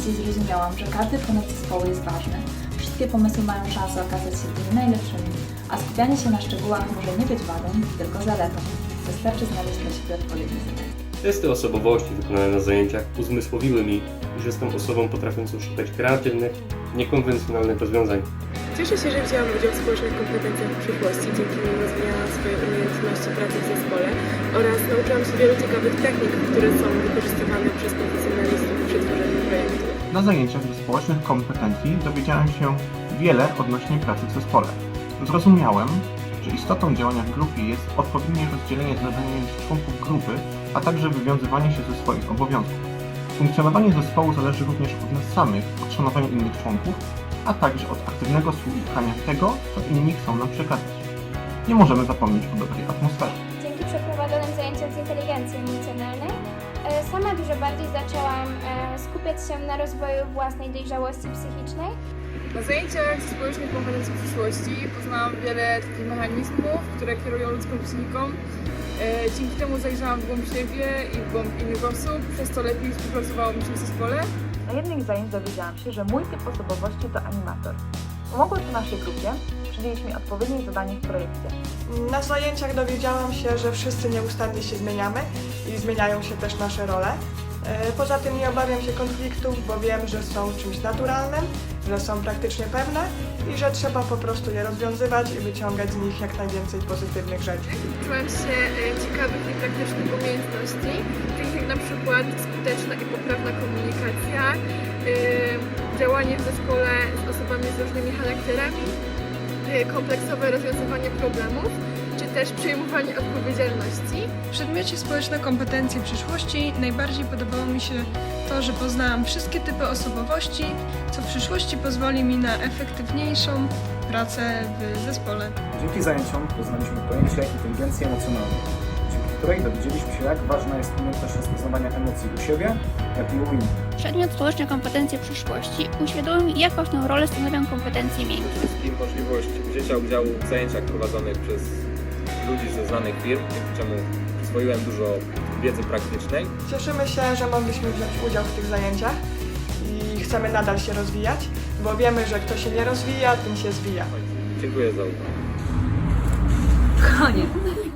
pracy zrozumiałam, że każdy ponad zespołu jest ważny. Wszystkie pomysły mają szansę okazać się tymi najlepszymi, a skupianie się na szczegółach może nie być wadą, tylko zaletą. Wystarczy znaleźć dla siebie odpowiednie zadanie. Testy osobowości wykonane na zajęciach uzmysłowiły mi, że jestem osobą potrafiącą szukać kreatywnych, niekonwencjonalnych rozwiązań. Cieszę się, że wzięłam udział w społecznych kompetencjach w przyszłości, dzięki nim rozwijałam swoje umiejętności pracy w zespole oraz nauczyłam się wielu ciekawych technik, które są wykorzystywane przez profesjonalistów w przetworzeniu. Na zajęciach ze społecznych kompetencji dowiedziałem się wiele odnośnie pracy w zespole. Zrozumiałem, że istotą działania w grupie jest odpowiednie rozdzielenie zadań między członków grupy, a także wywiązywanie się ze swoich obowiązków. Funkcjonowanie zespołu zależy również od nas samych, od szanowania innych członków, a także od aktywnego słuchania tego, co inni chcą nam przekazać. Nie możemy zapomnieć o dobrej atmosferze. Dzięki przeprowadzonym zajęciom z inteligencji emocjonalnej sama dużo bardziej zaczęłam e, skupiać się na rozwoju własnej dojrzałości psychicznej. Na zajęciach ze społecznych kompetencji w przyszłości poznałam wiele takich mechanizmów, które kierują ludzką psychiką. E, Dzięki temu zajrzałam w głąb siebie i w głąb innych osób, przez to lepiej współpracowało mi się w zespole. Na jednym z zajęć dowiedziałam się, że mój typ osobowości to animator. Pomogło to naszej grupie przydzielić mi odpowiednie zadanie w projekcie. Na zajęciach dowiedziałam się, że wszyscy nieustannie się zmieniamy i zmieniają się też nasze role. E, Poza tym nie obawiam się konfliktów, bo wiem, że są czymś naturalnym, że są praktycznie pewne i że trzeba po prostu je rozwiązywać i wyciągać z nich jak najwięcej pozytywnych rzeczy. Uczyłam się e, ciekawych i praktycznych umiejętności, takich jak na przykład skuteczna i poprawna komunikacja, e, działanie w zespole z osobami z różnymi charakterami, kompleksowe rozwiązywanie problemów, czy też przejmowanie odpowiedzialności. W przedmiocie społeczne kompetencje przyszłości najbardziej podobało mi się to, że poznałam wszystkie typy osobowości, co w przyszłości pozwoli mi na efektywniejszą pracę w zespole. Dzięki zajęciom poznaliśmy pojęcie inteligencji emocjonalnej, której dowiedzieliśmy się, jak ważna jest umiejętność rozpoznawania emocji u siebie, jak i u innych. Przedmiot społeczne kompetencje przyszłości uświadomił mi, jak ważną rolę stanowią kompetencje miękkie. wszystkim możliwość wzięcia udziału w zajęciach prowadzonych przez ludzi ze znanych firm, dzięki czemu przyswoiłem dużo wiedzy praktycznej. Cieszymy się, że mogliśmy wziąć udział w tych zajęciach i chcemy nadal się rozwijać, bo wiemy, że kto się nie rozwija, ten się zwija. Dziękuję za uwagę. Koniec.